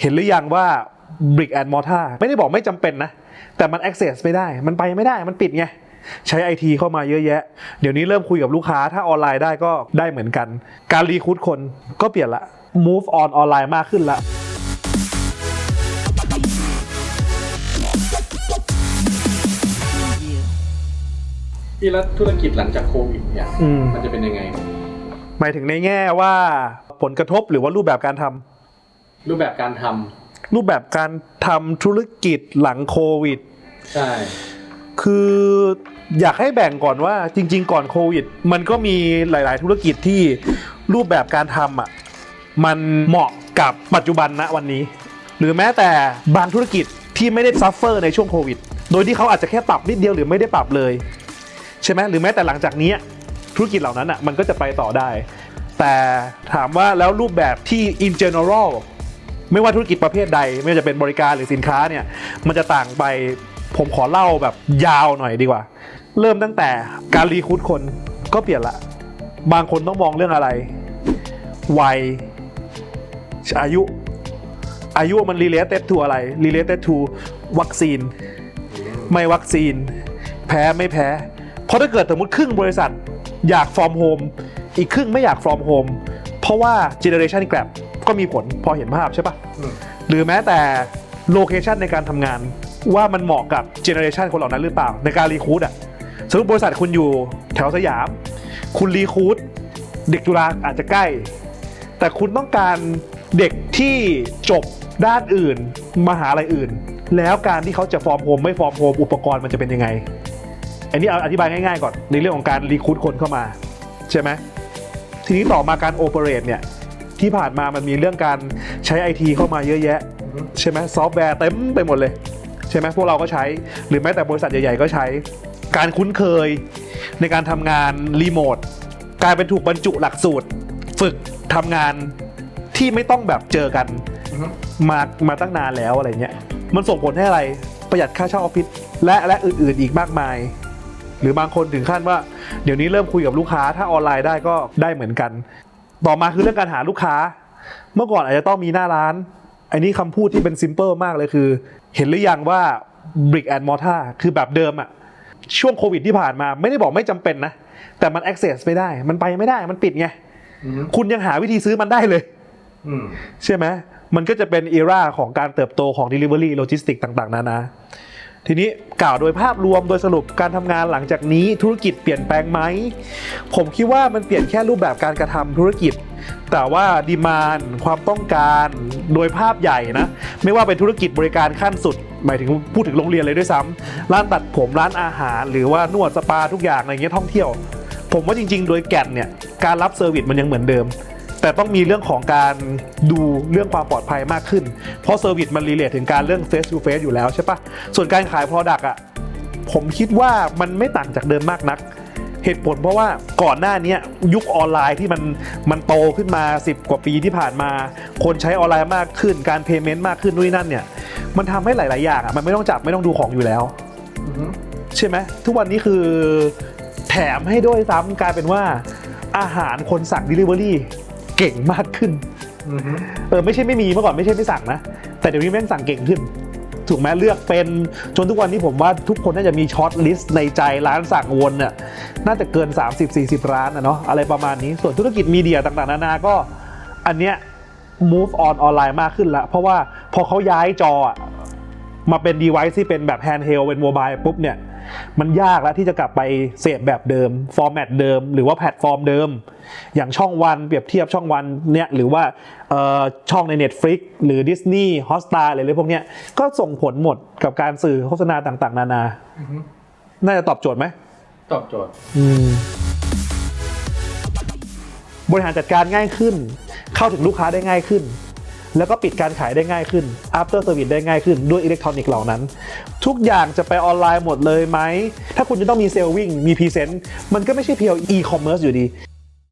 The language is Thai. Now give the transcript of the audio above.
เห็นหรือยังว่า brick and mortar ไม่ได้บอกไม่จำเป็นนะ แต่มัน access ไม่ได้ มันไปไม่ได้มันปิดไง ใช้ไอทีเข้ามาเยอะแยะ เดี๋ยวนี้เริ่มคุยกับลูกค้าถ้าออนไลน์ได้ก็ได้เหมือนกัน การรีคูดคนก็เปลี่ยนละ move on ออนไลน์มากขึ้นละพี่แล้วธุรกิจหลังจากโควิดเนี่ยอืมมันจะเป็นยังไงหมายถึงในแง่ว่าผลกระทบหรือว่ารูปแบบการทำ รูปแบบการทำรูปแบบการทำธุรกิจหลังโควิด ใช่ คืออยากให้แบ่งก่อนว่าจริง ๆ ก่อนโควิด มันก็มีหลาย ๆ ธุรกิจที่รูปแบบการทำอะมันเหมาะกับปัจจุบันณวันนี้ หรือแม้แต่บางธุรกิจที่ไม่ได้ซัฟเฟอร์ในช่วงโควิด โดยที่เขาอาจจะแค่ปรับนิดเดียวหรือไม่ได้ปรับเลย ใช่ไหมหรือแม้แต่หลังจากนี้ธุรกิจเหล่านั้นอะมันก็จะไปต่อได้ แต่ถามว่าแล้วรูปแบบที่ in general ไม่ว่าธุรกิจประเภทใด ไม่ว่าจะเป็นบริการหรือสินค้าเนี่ย มันจะต่างไปผมขอเล่าแบบยาวหน่อยดีกว่า เริ่มตั้งแต่การรีคูดคนก็เปลี่ยนละ บางคนต้องมองเรื่องอะไร วัย อายุ อายุมัน related to อะไร related to วัคซีน ไม่วัคซีน แพ้ไม่แพ้ เพราะถ้าเกิดสมมติครึ่งบริษัทอยาก from home อีกครึ่งไม่อยาก from home เพราะว่า generation gap ก็มีผลพอเห็นภาพใช่ปะอืมหรือแม้แต่โลเคชันในการทำงาน ว่ามันเหมาะกับเจเนอเรชันคนเหล่านั้นหรือเปล่า ในการรีคูดอะสมมติบริษัทคุณอยู่แถวสยาม คุณรีคูดเด็กจุฬาอาจจะใกล้ แต่คุณต้องการเด็กที่จบด้านอื่นมหาลัยอื่น แล้วการที่เขาจะฟอร์มโฮมไม่ฟอร์มโฮมอุปกรณ์มันจะเป็นยังไง อันนี้เอาอธิบายง่ายๆก่อนในเรื่องของการรีคูดคนเข้ามา ใช่ไหม ทีนี้ต่อมาการโอเปเรตเนี่ยที่ผ่านมามันมีเรื่องการใช้ไอทีเข้ามาเยอะแยะ ใช่ไหมซอฟต์แวร์เต็มไปหมดเลย ใช่ไหมพวกเราก็ใช้ หรือแม้แต่บริษัทใหญ่ๆก็ใช้ การคุ้นเคยในการทำงานรีโมทกลายเป็นถูกบรรจุหลักสูตร ฝึกทำงานที่ไม่ต้องแบบเจอกันมามาตั้งนานแล้วอะไรเงี้ย มันส่งผลให้อะไรประหยัดค่าเช่าออฟฟิศและและอื่นๆอีกมากมาย หรือบางคนถึงขั้นว่าเดี๋ยวนี้เริ่มคุยกับลูกค้าถ้าออนไลน์ได้ก็ได้เหมือนกัน ต่อมาคือเรื่องการหาลูกค้า เมื่อก่อนอาจจะต้องมีหน้าร้าน อันนี้คำพูดที่เป็นซิมเ l ิลมากเลยคือ เห็นหรือยังว่า brick and mortar คือแบบเดิมอะช่วงโควิดที่ผ่านมาไม่ได้บอกไม่จำเป็นนะ แต่มัน access ไม่ได้ มันไปไม่ได้มันปิดไงอืมคุณยังหาวิธีซื้อมันได้เลยอืมใช่ไหมมันก็จะเป็นอีราของการเติบโตของ Delivery Logistics ต่าง ๆ นานา ทีนี้กล่าวโดยภาพรวมโดยสรุปการทำงานหลังจากนี้ธุรกิจเปลี่ยนแปลงไหม ผมคิดว่ามันเปลี่ยนแค่รูปแบบการกระทำธุรกิจ แต่ว่าดีมานความต้องการโดยภาพใหญ่นะ ไม่ว่าเป็นธุรกิจบริการขั้นสุด หมายถึงพูดถึงโรงเรียนเลยด้วยซ้ำร้านตัดผมร้านอาหาร หรือว่านวดสปาทุกอย่างอะไรเงี้ยท่องเที่ยว ผมว่าจริง ๆ โดยแก่นเนี่ยการรับเซอร์วิสมันยังเหมือนเดิม แต่ต้องมีเรื่องของการดูเรื่องความปลอดภัยมากขึ้น เพราะเซอร์วิสมันรีเลทถึงการเรื่อง face to face อยู่แล้วใช่ปะส่วนการขาย Product อะผมคิดว่ามันไม่ต่างจากเดิมมากนัก เหตุผลเพราะว่าก่อนหน้านี้ยุคออนไลน์ที่มันมันโตขึ้นมา 10 กว่าปีที่ผ่านมา คนใช้ออนไลน์มากขึ้นการเพย์เมนต์มากขึ้นนู่นนั่นเนี่ย มันทำให้หลาย ๆ อย่างอะมันไม่ต้องจับไม่ต้องดูของอยู่แล้วใช่ไหมทุกวันนี้คือแถมให้ด้วยซ้ำกลายเป็นว่าอาหารคนสั่ง Delivery เก่งมากขึ้นอือฮึเออไม่ใช่ไม่มีเมื่อก่อนไม่ใช่ไม่สั่งนะ แต่เดี๋ยวนี้แม่งสั่งเก่งขึ้น ถูกไหมเลือกเป็นจนทุกวันนี้ผมว่าทุกคนน่าจะมีช็อตลิสต์ในใจร้านสั่งวนน่ะน่าจะเกิน 30-40 ร้านนะเนาะอะไรประมาณนี้ส่วนธุรกิจมีเดียต่างๆ นานาก็อันเนี้ย move on ออนไลน์มากขึ้นละเพราะว่าพอเขาย้ายจออะมาเป็น device ที่เป็นแบบ handheld เป็นโมบายปุ๊บเนี่ย มันยากแล้วที่จะกลับไปเสพแบบเดิม ฟอร์แมตเดิม หรือว่าแพลตฟอร์มเดิม อย่างช่องวันเปรียบเทียบช่องวันเนี่ยหรือว่าเอ่อช่องใน Netflix หรือ Disney Hotstar อะไรเลยพวกเนี้ยก็ส่งผลหมดกับการสื่อโฆษณาต่างๆ นานาอือฮึน่าจะตอบโจทย์ไหม ตอบโจทย์บริหารจัดการง่ายขึ้น เข้าถึงลูกค้าได้ง่ายขึ้น แล้วก็ปิดการขายได้ง่ายขึ้น after service ได้ง่ายขึ้นด้วยอิเล็กทรอนิกส์เหล่านั้น ทุกอย่างจะไปออนไลน์หมดเลยไหม ถ้าคุณจะต้องมีเซลล์วิ่งมีพรีเซนต์มันก็ไม่ใช่เพียว e-commerce อยู่ดี